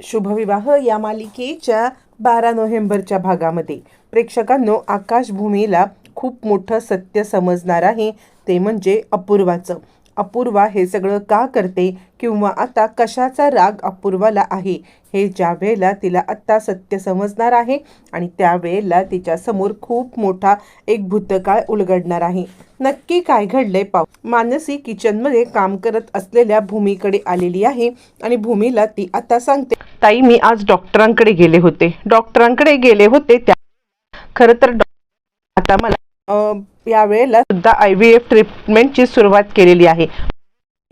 शुभविवाह या मालिकेच्या बारा नोव्हेंबरच्या भागामध्ये. प्रेक्षकांनो आकाशभूमीला खूप मोठं सत्य समजणार आहे ते म्हणजे अपूर्वाचं. अपूर्वा हे सगळं का करते? किंवा आता कशाचा राग अपूर्वाला आहे? हे ज्या वेळेला तिला आत्ता सत्य समजणार आहे आणि त्यावेळेला तिच्यासमोर खूप मोठा एक भूतकाळ उलगडणार आहे. नक्की काय घडलंय पाहू. मानसी किचनमध्ये काम करत असलेल्या भूमीकडे आलेली आहे आणि भूमीला ती आता सांगते ताई मी आज डॉक्टरांकडे गेले होते. डॉक्टरांकडे गेले होते त्या खरं तर आता मला यावेळेला सुद्धा आय व्ही एफ ट्रीटमेंटची सुरुवात केलेली आहे.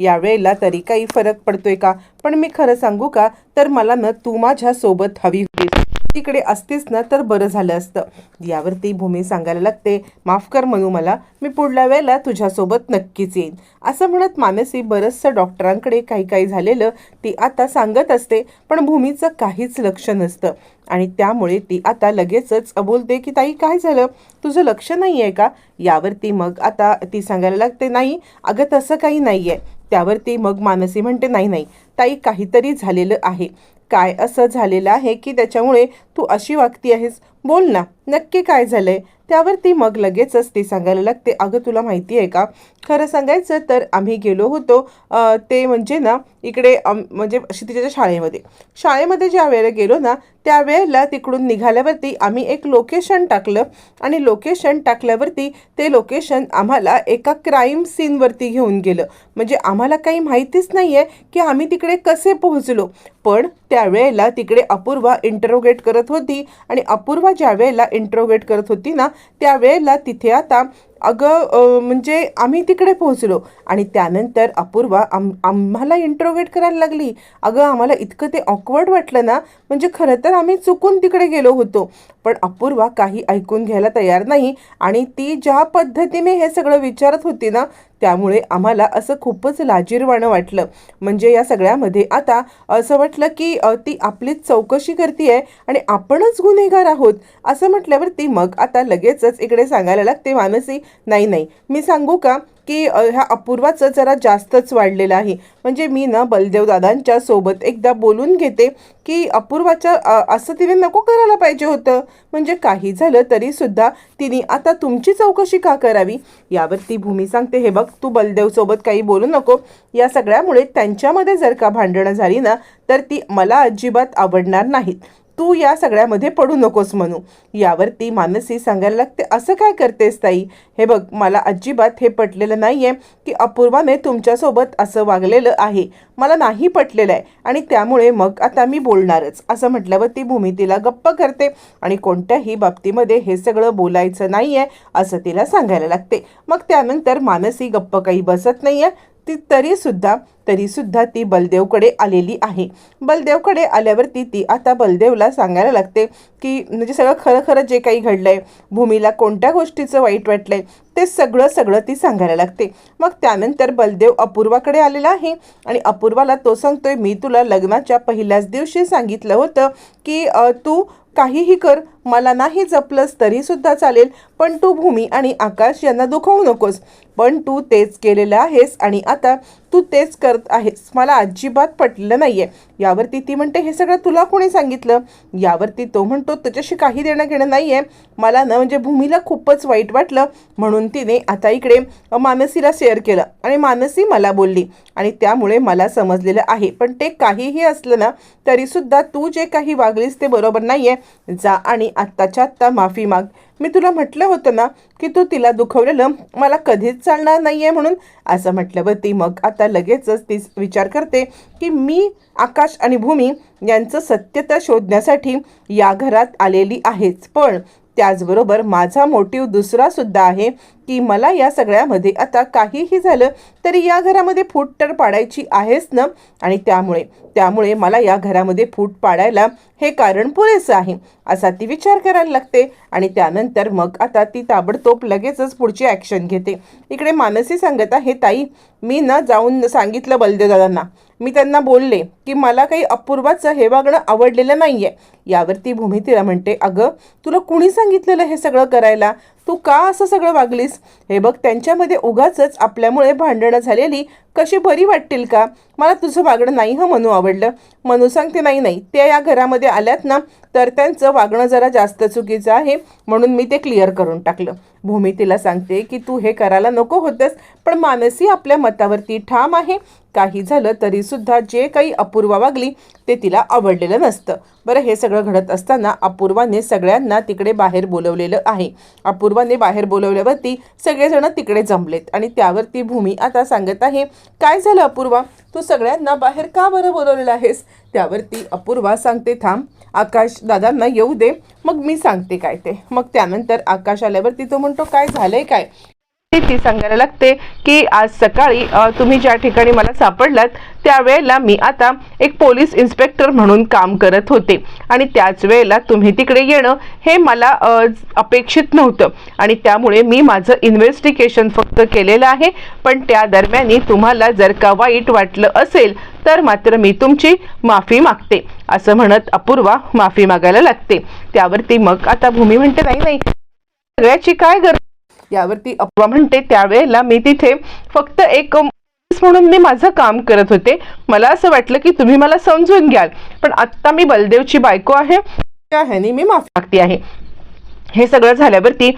यावेळेला तरी काही फरक पडतोय का? पण मी खरं सांगू का? तर मला ना तू माझ्या सोबत हवी होती तिकडे असतेच ना तर बरं झालं असतं. यावरती भूमी सांगायला लागते माफ कर म्हणू मला मी पुढल्या वेळेला तुझ्यासोबत नक्कीच येईन. असं म्हणत मानसी बरंचसं डॉक्टरांकडे काही काही झालेलं ती आता सांगत असते पण भूमीचं काहीच लक्ष नसतं. आणि त्यामुळे ती आता लगेचच बोलते की ताई काय झालं? तुझं लक्ष नाही आहे का? यावरती मग आता ती सांगायला लागते नाही अगं तसं काही नाही आहे त्यावरती मग मानसी म्हणते नाही नाही ताई काहीतरी झालेलं आहे. काय असं झालेलं आहे की त्याच्यामुळे तू अशी वागती आहेस? बोल ना नक्की काय झालं आहे त्यावर त्यावरती मग लगेचच ती सांगायला लागते अगं तुला माहिती आहे का? खरं सांगायचं तर आम्ही गेलो होतो ते म्हणजे ना इकडे म्हणजे क्षितिजाच्या शाळेमध्ये. शाळेमध्ये ज्या वेळेला गेलो ना त्यावेळेला तिकडून निघाल्यावरती आम्ही एक लोकेशन टाकलं आणि लोकेशन टाकल्यावरती ते लोकेशन आम्हाला एका क्राईम सीनवरती घेऊन गेलं. म्हणजे आम्हाला काही माहितीच नाही आहे की आम्ही तिकडे कसे पोहोचलो. पण त्यावेळेला तिकडे अपूर्वा इंटरोगेट करत होती आणि अपूर्वा ज्या वेळेला इंटरोगेट करत होती ना त्यावेळेला तिथे आता अगं म्हणजे आम्ही तिकडे पोहोचलो आणि त्यानंतर अपूर्वा आम आम्हाला इंट्रोगेट करायला लागली. अगं आम्हाला इतकं ते ऑकवर्ड वाटलं ना म्हणजे खरं तर आम्ही चुकून तिकडे गेलो होतो. पण अपूर्वा काही ऐकून घ्यायला तयार नाही. आणि ती ज्या पद्धतीने हे सगळं विचारत होती ना त्यामुळे आम्हाला असं खूपच लाजीरवाणं वाटलं. म्हणजे या सगळ्यामध्ये आता असं वाटलं की ती आपलीच चौकशी करते आहे आणि आपणच गुन्हेगार आहोत. असं म्हटल्यावर ती मग आता लगेचच इकडे सांगायला लागते मानसी. नाही नाही. मी सांगू का? की ह्या अपूर्वाचं जरा जास्तच वाढलेलं आहे. म्हणजे मी ना बलदेव दादांच्या सोबत एकदा बोलून घेते की अपूर्वाच्या असं तिने नको करायला पाहिजे होतं. म्हणजे काही झालं तरी सुद्धा तिने आता तुमची चौकशी का करावी? यावर ती भूमी सांगते हे बघ तू बलदेवसोबत काही बोलू नको. या सगळ्यामुळे त्यांच्यामध्ये जर का भांडणं झाली ना तर ती मला अजिबात आवडणार नाहीत. तू या सगळ्यामध्ये पडू नकोस म्हणू यावरती मानसी सांगायला लागते असं काय करतेस ताई? हे बघ मला अजिबात हे पटलेलं नाही आहे की अपूर्वाने तुमच्यासोबत असं वागलेलं आहे. मला नाही पटलेलं आहे आणि त्यामुळे मग आता मी बोलणारच. असं म्हटल्यावर ती भूमी तिला गप्प करते आणि कोणत्याही बाबतीमध्ये हे सगळं बोलायचं नाही आहे असं तिला सांगायला लागते. मग त्यानंतर मानसी गप्प काही बसत नाही आहे ती तरीसुद्धा तरीसुद्धा ती बलदेवकडे आलेली आहे. बलदेवकडे आल्यावरती ती आता बलदेवला सांगायला लागते की म्हणजे सगळं खरं खरं जे काही घडलं आहे भूमीला कोणत्या गोष्टीचं वाईट वाटलं आहे ते सगळं सगळं ती सांगायला लागते. मग त्यानंतर बलदेव अपूर्वाकडे आलेला आहे आणि अपूर्वाला तो सांगतोय मी तुला लग्नाच्या पहिल्याच दिवशी सांगितलं होतं की तू काहीही कर मला नाही जपलंस तरीसुद्धा चालेल पण तू भूमी आणि आकाश यांना दुखवू नकोस. पण तू तेच केलेलं आहेस आणि आता तू तेच करत आहेस. मला अजिबात पटलं नाही आहे यावरती ती म्हणते हे सगळं तुला कोणी सांगितलं? यावरती तो म्हणतो त्याच्याशी काही देणं घेणं नाही आहे मला ना म्हणजे भूमीला खूपच वाईट वाटलं. म्हणून तिने आता इकडे मानसीला शेअर केलं आणि मानसी मला बोलली आणि त्यामुळे मला समजलेलं आहे. पण ते काहीही असलं ना तरीसुद्धा तू जे काही वागलीस ते बरोबर नाही आहे जा आणि आत्ताच्या आत्ता माफी माग. मी तुला म्हटलं होतं ना की तू तिला दुखवलेलं मला कधीच चालणार नाही आहे म्हणून असं म्हटल्यावरती मग आता लगेचच ती विचार करते की मी आकाश आणि भूमी यांचं सत्यता शोधण्यासाठी या घरात आलेली आहेच. पण त्याचबरोबर माझा मोटिव्ह दुसरा सुद्धा आहे की मला या सगळ्यामध्ये आता काहीही झालं तरी या घरामध्ये फूट तर पाडायची आहेच ना? आणि त्यामुळे त्यामुळे मला या घरामध्ये फूट पाडायला हे कारण पुरेसं आहे असा ती विचार करायला लागते. आणि त्यानंतर मग आता ती ताबडतोब लगेचच पुढची ॲक्शन घेते. इकडे मानसी सांगत आहे ताई मी ना जाऊन सांगितलं बलदेदादांना मी त्यांना बोलले की मला काही अपूर्वाचं हे वागणं आवडलेलं नाही आहे यावरती भूमितीला तिला म्हणते अगं तुला कुणी सांगितलेलं हे सगळं करायला? तू का असं सगळं वागलीस? हे बघ त्यांच्यामध्ये उगाचच आपल्यामुळे भांडणं झालेली कशी बरी वाटतील का? मला तुझं वागणं नाही हं मनू आवडलं. मनू सांगते नाही नाही त्या या घरामध्ये आल्यात ना तर त्यांचं वागणं जरा जास्त चुकीचं आहे म्हणून मी ते क्लिअर करून टाकलं. भूमी तिला सांगते की तू हे करायला नको होतंस पण मानसी आपल्या मतावरती ठाम आहे. काही झालं तरीसुद्धा जे काही अपूर्वा वागली ते तिला आवडलेलं नसतं. बरं हे सगळं घडत असताना अपूर्वाने सगळ्यांना तिकडे बाहेर बोलवलेलं आहे. अपूर्वाने बाहेर बोलवल्यावरती सगळेजण तिकडे जमलेत आणि त्यावरती भूमी आता सांगत आहे काय झालं अपूर्वा? तू सगळ्यांना बाहेर का बरं बोलवलेलं आहेस? त्यावरती अपूर्वा सांगते थांब. आकाश दादांना येऊ दे. मग मी सांगते काय ते. मग त्यानंतर आकाश आल्यावरती तो म्हणतो काय झालंय काय? ती सांगायला लागते की आज सकाळी तुम्ही ज्या ठिकाणी मला सापडलात त्यावेळेला मी आता एक पोलीस इन्स्पेक्टर म्हणून काम करत होते. आणि त्याच वेळेला तुम्ही तिकडे येणं हे मला अपेक्षित नव्हतं. आणि त्यामुळे मी माझं इन्व्हेस्टिगेशन फक्त केलेलं आहे. पण त्या दरम्यानी तुम्हाला जर का वाईट वाटलं असेल तर मात्र मी तुमची माफी मागते. असं म्हणत अपूर्वा माफी मागायला लागते. त्यावरती मग आता भूमी म्हणते नाही नाही. सगळ्याची काय गरज यावरती अफवा म्हणते त्यावेळेला मी तिथे फक्त एक म्हणून मी माझं काम करत होते. मला असं वाटलं की तुम्ही मला समजून घ्याल. पण आत्ता मी बलदेवची बायको आहे. त्या ह्यानी मी माफी मागते आहे. हे सगळं झाल्यावरती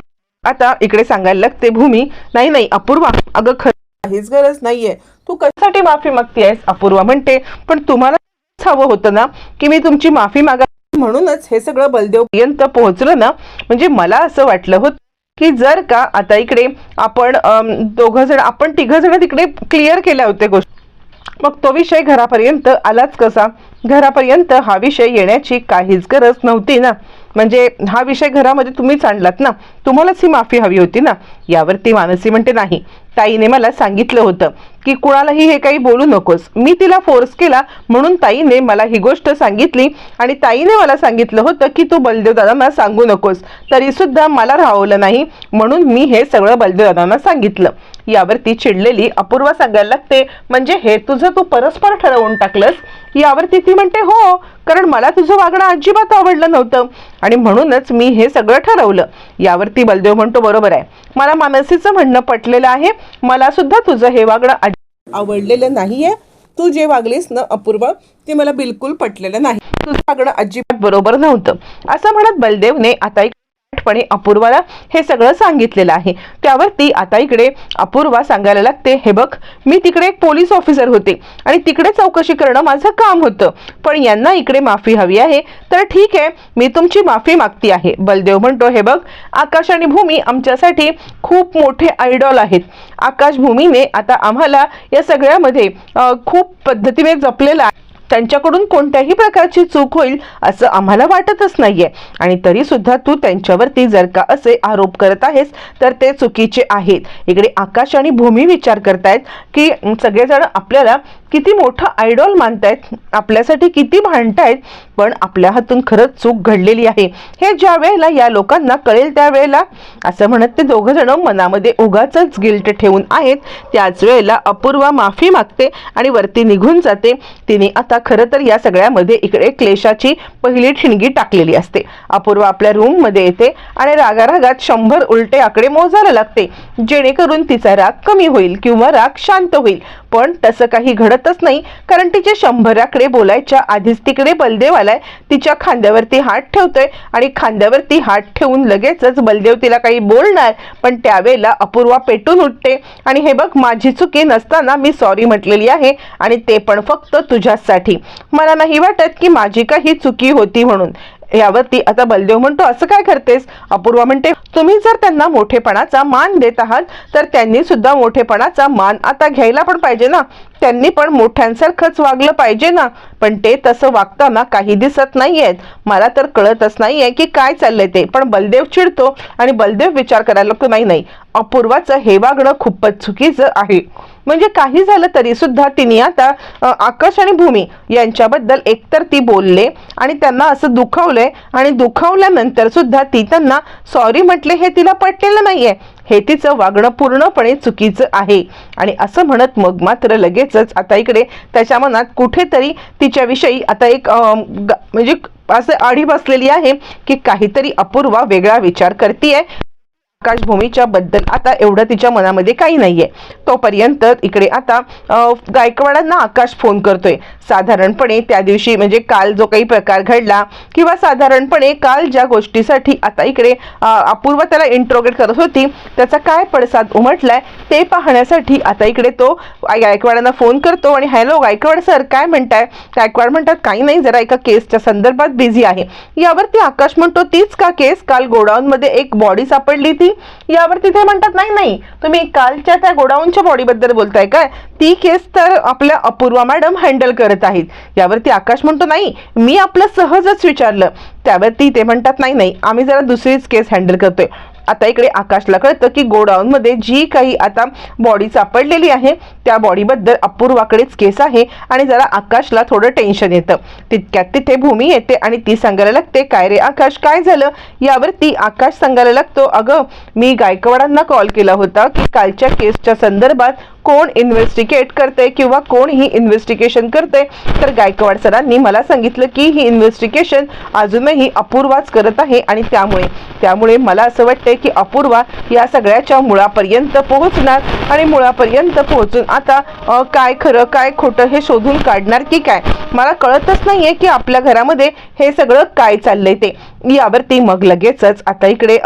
आता इकडे सांगायला लागते भूमी नाही नाही अपूर्वा अगं खरं काहीच गरज नाहीये. तू कशासाठी माफी मागतेयस? अपूर्वा म्हणते. पण तुम्हाला हवं होतं ना की मी तुमची माफी मागा म्हणूनच हे सगळं बलदेव पर्यंत पोहोचलं ना. म्हणजे मला असं वाटलं होतं की जर का आता इकडे आपण दोघं जण आपण तिघं जण तिकडे क्लिअर केल्या होत्या गोष्टी. मग तो विषय घरापर्यंत आलाच कसा? घरापर्यंत हा विषय येण्याची काहीच गरज नव्हती ना. म्हणजे हा विषय घरामध्ये तुम्हीच आणलात ना. तुम्हालाच ही माफी हवी होती ना. यावरती मानसी म्हणते नाही. ताईने मला सांगितलं होतं की कुणालाही हे काही बोलू नकोस. मी तिला फोर्स केला म्हणून ताईने मला ही गोष्ट सांगितली आणि ताईने मला सांगितलं होतं की तू बलदेवदादांना सांगू नकोस. तरी सुद्धा मला राहवलं नाही म्हणून मी हे सगळं बलदेवदादांना सांगितलं. यावरती चिडलेली अपूर्वा सांगायला लागते म्हणजे हे तुझं तू परस्पर ठरवून टाकलंस? यावरती ती म्हणते हो कारण मला तुझं वागणं अजिबात आवडलं नव्हतं. आणि म्हणूनच मी हे सगळं ठरवलं. यावरती बलदेव म्हणतो बरोबर आहे. मला मानसीचं म्हणणं पटलेलं आहे. मला सुद्धा तुझं हे वागणं आवडलेलं नाहीये. तू जे वागलीस ना अपूर्व ते मला बिलकुल पटलेलं नाही. तुझं वागणं अजिबात बरोबर नव्हतं. असं म्हणत बलदेवने आता एक थेटपणे अपूर्वाला हे सगळं सांगितलेलं आहे. त्यावरती आता इकडे अपूर्वा सांगायला लागते हे बघ मी तिकडे एक पोलीस ऑफिसर होते आणि तिकडे चौकशी करणं माझं काम होतं. पण यांना इकडे माफी हवी आहे तर ठीक आहे मी तुमची माफी मागती आहे. बलदेव म्हणतो हे बघ आकाश आणि भूमी आमच्यासाठी खूप मोठे आयडॉल आहेत. आकाश भूमीने आता आम्हाला या सगळ्यामध्ये खूप पद्धतीने जपलेलं आहे. त्यांच्याकडून कोणत्याही प्रकारची चूक होईल असं आम्हाला वाटतच नाहीये. आणि तरी सुद्धा तू त्यांच्यावरती जर का असे आरोप करत आहेस तर ते चुकीचे आहेत. इकडे आकाश आणि भूमी विचार करतायत की सगळेजण आपल्याला किती मोठं आयडॉल मानतायत आपल्यासाठी किती भांडतायत पण आपल्या हातून खरंच चूक घडलेली आहे. हे ज्या वेळेला या लोकांना कळेल त्यावेळेला असं म्हणत ते दोघं जण मनामध्ये उगाच गिल्ट ठेवून आहेत. त्याच वेळेला अपूर्वा माफी मागते आणि वरती निघून जाते. तिने आता खरं तर या सगळ्यामध्ये इकडे क्लेशाची पहिली ठिणगी टाकलेली असते. अपूर्वा आपल्या रूममध्ये येते आणि रागारागात शंभर उलटे आकडे मोजायला लागते. जेणेकरून तिचा राग कमी होईल किंवा राग शांत होईल. पण तसं काही घडतच नाही कारण तिच्या शंभराकडे बोलायच्या आधीच तिकडे बलदेव आलाय. तिच्या खांद्यावरती हात ठेवतोय आणि खांद्यावरती हात ठेवून लगेचच बलदेव तिला काही बोलणार पण त्यावेळेला अपूर्वा पेटून उठते. आणि हे बघ माझी चुकी नसताना मी सॉरी म्हटलेली आहे आणि ते पण फक्त तुझ्यासाठी मला नाही वाटत की माझी काही चुकी होती म्हणून. यावरती आता बलदेव म्हणतो असं काय करतेस? अपूर्वा म्हणते तुम्ही जर त्यांना मोठेपणाचा मान देत आहात तर त्यांनी सुद्धा मोठेपणाचा मान आता घ्यायला पण पाहिजे ना. त्यांनी पण मोठ्यांसारखंच वागलं पाहिजे ना. पण ते तसं वागताना काही दिसत नाहीयेत. मला तर कळतच नाहीये की काय चाललंय ते. पण बलदेव चिडतो आणि बलदेव विचार करायला लागतो नाही नाही अपूर्वाचं हे वागणं खूपच चुकीचं आहे. म्हणजे काही झालं तरी सुद्धा तिने आता आकाश आणि भूमी यांच्याबद्दल एकतर ती बोलले आणि त्यांना असं दुखावलंय आणि दुखावल्यानंतर सुद्धा ती त्यांना सॉरी म्हटले हे तिला पटलेलं नाहीये. हे तिचं वागणं पूर्णपणे चुकीचं आहे. आणि असं म्हणत मग मात्र लगेचच आता इकडे त्याच्या मनात कुठेतरी तिच्याविषयी आता एक ग- म्हणजे असं आढी बसलेली आहे की काहीतरी अपूर्वा वेगळा विचार करते आकाशभूमीच्या बद्दल आता एवढं तिच्या मनामध्ये काही नाहीये. तोपर्यंत इकडे आता गायकवाडांना आकाश फोन करतोय. साधारणपणे त्या दिवशी म्हणजे काल जो काही प्रकार घडला किंवा साधारणपणे काल ज्या गोष्टीसाठी आता इकडे अपूर्व त्याला इंट्रोगेट करत होती त्याचा काय पडसाद उमटलाय ते पाहण्यासाठी आता इकडे तो गायकवाडांना फोन करतो आणि हॅलो गायकवाड सर काय म्हणताय? गायकवाड म्हणतात काही नाही जरा एका केसच्या संदर्भात बिझी आहे. यावरती आकाश म्हणतो तीच का केस? काल गोडाऊनमध्ये एक बॉडी सापडली ती यावरती ते म्हणतात नाही नाही तुम्ही कालच्या त्या गोडाऊनच्या बॉडीबद्दल बोलताय काय? ती केस तर आपल्या अपूर्वा मॅडम हँडल करत आहेत. यावरती आकाश म्हणतो नाही मी आपलं सहजच विचारलं. त्यावरती ते म्हणतात नाही नाही आम्ही जरा दुसरीच केस हँडल करतोय. आता इकडे आकाशला कळतं की गोडाऊनमध्ये जी काही आता बॉडी सापडलेली आहे त्या बॉडीबद्दल अपूर्वाकडेच केस आहे आणि जरा आकाशला थोडं टेन्शन येतं. तितक्यात तिथे भूमी येते आणि ती सांगायला लागते काय रे आकाश काय झालं? यावरती आकाश सांगायला लागतो अगं मी गायकवाडांना कॉल केला होता की कालच्या केसच्या संदर्भात कोण इन्व्हेस्टिगेट करते किंवा कोण ही इन्व्हेस्टिगेशन करते तर गायकवाड सरांनी मला सांगितलं की ही इन्व्हेस्टिगेशन अजूनही अपूर्वाच करत आहे आणि त्यामुळे त्यामुळे मला असं वाटतंय की अपूर्वा या सगळ्याच्या मुळापर्यंत पोहोचणार आणि मुळापर्यंत पोहोचून आता काय खरं काय खोटं हे शोधून काढणार की काय? मला कळतच नाहीये की आपल्या घरामध्ये हे सगळं काय चाललंय ते. यावरती मग लगेचच आता इकडे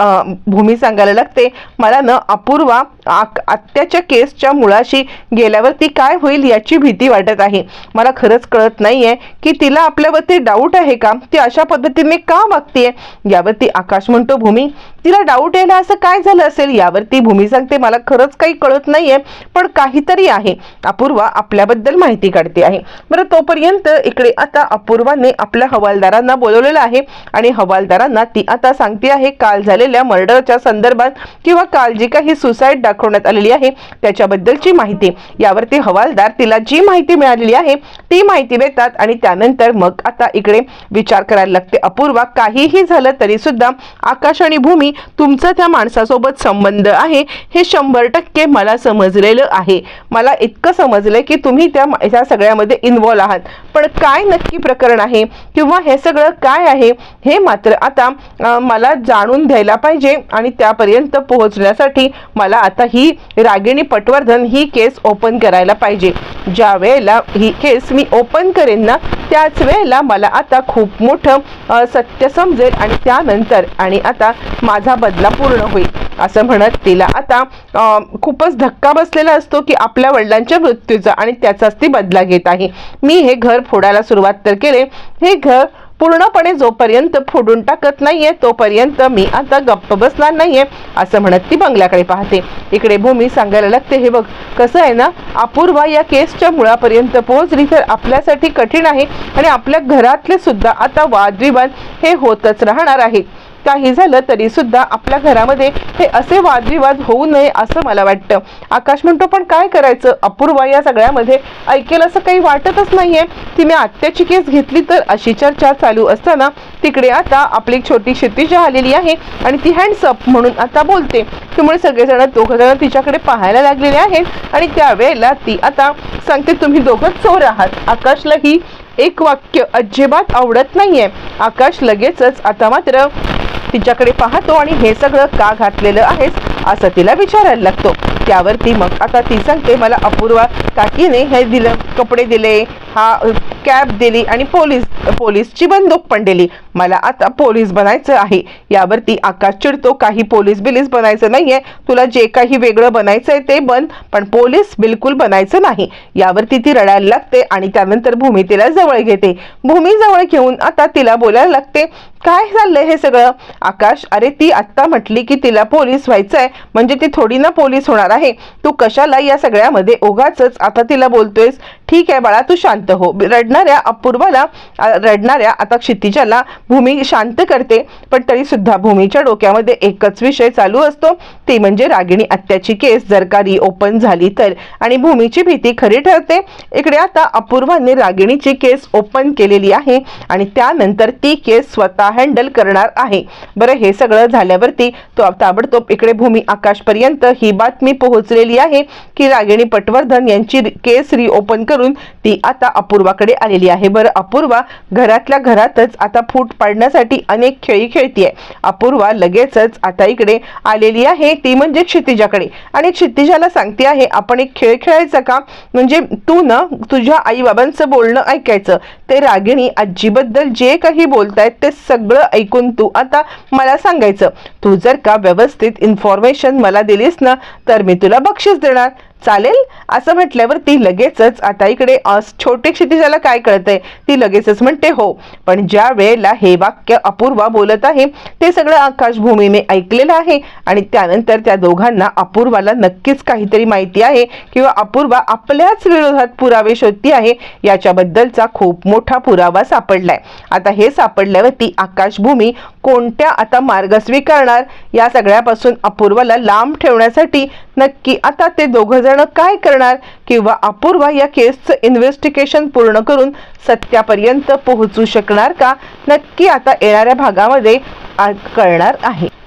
भूमी सांगायला लागते मला न अपूर्वा आत्याच्या केसच्या मुळाशी गेल्यावरती काय होईल याची भीती वाटत आहे. मला खरंच कळत नाहीये की तिला आपल्यावरती डाऊट आहे का? ती अशा पद्धतीने का वागतीये? यावरती आकाश म्हणतो भूमी तिला डाऊट यायला असं काय झालं असेल? यावरती भूमी सांगते मला खरंच काही कळत नाहीये पण काहीतरी आहे. अपूर्वा आपल्याबद्दल माहिती काढते आहे. बरं तोपर्यंत इकडे आता अपूर्वाने आपल्या हवालदारांना बोलवलेलं आहे आणि हवाल हवालदारांना ती आता सांगते आहे. काल झालेल्या मर्डरच्या संदर्भात किंवा काल जी काही सुसाईड दाखवण्यात आलेली आहे त्याच्याबद्दलची माहिती. यावरती हवालदार तिला जी माहिती मिळालेली आहे ती माहिती देतात आणि त्यानंतर मग आता इकडे विचार करायला लागते. अपूर्वा काहीही झालं तरी सुद्धा आकाश आणि भूमी तुमचा त्या माणसासोबत संबंध आहे हे शंभर टक्के मला समजलेलं आहे. मला इतकं समजलंय की तुम्ही त्या ह्या सगळ्यामध्ये इन्व्हॉल्व आहात. पण काय नक्की प्रकरण आहे? किंवा हे सगळं काय आहे? हे मात्र आता मला जाणून घ्यायला पाहिजे आणि त्यापर्यंत पोहोचण्यासाठी मला आता ही रागिणी पटवर्धन ही केस ओपन करायला पाहिजे. ज्या वेळेला ही केस मी ओपन करेन ना त्याच वेळेला मला आता खूप मोठं सत्य समजेल आणि त्यानंतर आणि आता माझा बदला पूर्ण होईल. असं म्हणत तिला आता खूपच धक्का बसलेला असतो की आपल्या वडिलांच्या मृत्यूचा आणि त्याचाच ती बदला घेत आहे. मी हे घर फोडायला सुरुवात तर केले. हे घर पूर्णपणे जोपर्यंत फोडून टाकत नाहीये तोपर्यंत मी आता गप्प बसणार नाहीये असं म्हणत ती बंगल्याकडे पाहते. इकडे भूमी सांगायला लागते हे बघ कसं आहे ना अपूर्वा या केसच्या मुळापर्यंत पोहोचली तर आपल्यासाठी कठीण आहे आणि आपल्या घरातले सुद्धा आता वादविवाद हे होतच राहणार आहे. काही झालं तरी सुद्धा आपल्या घरामध्ये हे असे वादविवाद होऊ नये असं मला वाटतं. आकाश म्हणतो पण काय करायचं? अपूर्वा या सगळ्यामध्ये ऐकेल असं काही वाटतच नाहीये. तिने आत्याची केस घेतली तर अशी चर्चा चालू असताना तिकडे आता आपली एक छोटी क्षितिजा आलेली आहे आणि ती हँडसअप म्हणून आता बोलते. त्यामुळे सगळेजण दोघं जण तिच्याकडे पाहायला लागलेले आहेत आणि त्यावेळेला ती आता सांगते तुम्ही दोघं चोर आहात. आकाशला ही एक वाक्य अजिबात आवडत नाहीये. आकाश लगेचच आता मात्र तिच्याकडे पाहतो आणि हे सगळं का घातलेलं आहेस? असं तिला विचारायला लागतो. त्यावरती मग आता ती सांगते मला अपूर्वा काकीने हे दिलं कपडे दिले हा कॅब दिली आणि पोलीस पोलीसची बंदूक पण दिली. मला आता पोलीस बनायचं आहे. यावरती आकाश चिडतो काही पोलीस बिलीस बनायचं नाहीये. तुला जे काही वेगळं बनायचं आहे ते बन पण पोलीस बिलकुल बनायचं नाही. यावरती ती रडायला लागते आणि त्यानंतर भूमी तिला जवळ घेते. भूमी जवळ घेऊन आता तिला बोलायला लागते काय चाललंय हे सगळं? आकाश अरे ती आत्ता म्हटली की तिला पोलीस व्हायचं आहे म्हणजे ती थोडी ना पोलीस होणार आहे. तू कशाला या सगळ्यामध्ये ओघाच आता तिला बोलतोयस? ठीक आहे बाळा तू शांत हो. रडणाऱ्या अपूर्वाला रडणाऱ्या आता क्षितिजाला भूमी शांत करते पण तरी सुद्धा भूमीच्या डोक्यामध्ये एकच विषय चालू असतो. ती म्हणजे रागिणी आत्याची केस. जर का ओपन झाली तर. आणि भूमीची भीती खरी ठरते. इकडे आता अपूर्वाने रागिणीची केस ओपन केलेली आहे आणि त्यानंतर ती केस स्वतः हँडल करणार आहे. बरं हे सगळं झाल्यावरती तो ताबडतोब इकडे भूमी आकाशपर्यंत ही बातमी पोहोचलेली आहे की रागिणी पटवर्धन यांची केस रिओपन करून ती आता अपूर्वाकडे आलेली आहे. बरं अपूर्वा घरातल्या घरातच आता फूट पाडण्यासाठी अनेक खेळी खेळतीये. अपूर्वा लगेचच आता इकडे आलेली आहे. ती म्हणजे क्षितिजाकडे. आणि क्षितिजाला सांगते आहे आपण एक खेळ खेळायचा का? म्हणजे तू ना तुझ्या आई बाबांचं बोलणं ऐकायचं. ते रागिणी आजीबद्दल जे काही बोलतायत ते सगळं ऐकून तू आता मला सांगायचं. तू जर का व्यवस्थित इन्फॉर्मेशन मला दिलीस ना तर मी तुला बक्षीस देणार. चालेल? असं म्हटल्यावर ती लगेचच आता इकडे छोटे क्षितिजाला काय कळतंय? ती लगेचच म्हणते हो. पण ज्या वेळेला हे वाक्य अपूर्वा बोलत आहे ते सगळं आकाशभूमीने ऐकलेलं आहे आणि त्यानंतर त्या दोघांना अपूर्वाला नक्कीच काहीतरी माहिती आहे किंवा अपूर्वा आपल्याच विरोधात पुरावे शोधती आहे याच्याबद्दलचा खूप मोठा पुरावा सापडलाय. आता हे सापडल्यावरती आकाशभूमी कोणत्या आता मार्ग स्वीकारणार? या सगळ्यापासून अपूर्वाला लांब ठेवण्यासाठी नक्की आता ते दोघं जण काय करणार? किंवा अपूर्वा या केसचं इन्व्हेस्टिगेशन पूर्ण करून सत्यापर्यंत पोहोचू शकणार का? नक्की आता येणाऱ्या भागामध्ये आ- कळणार आहे.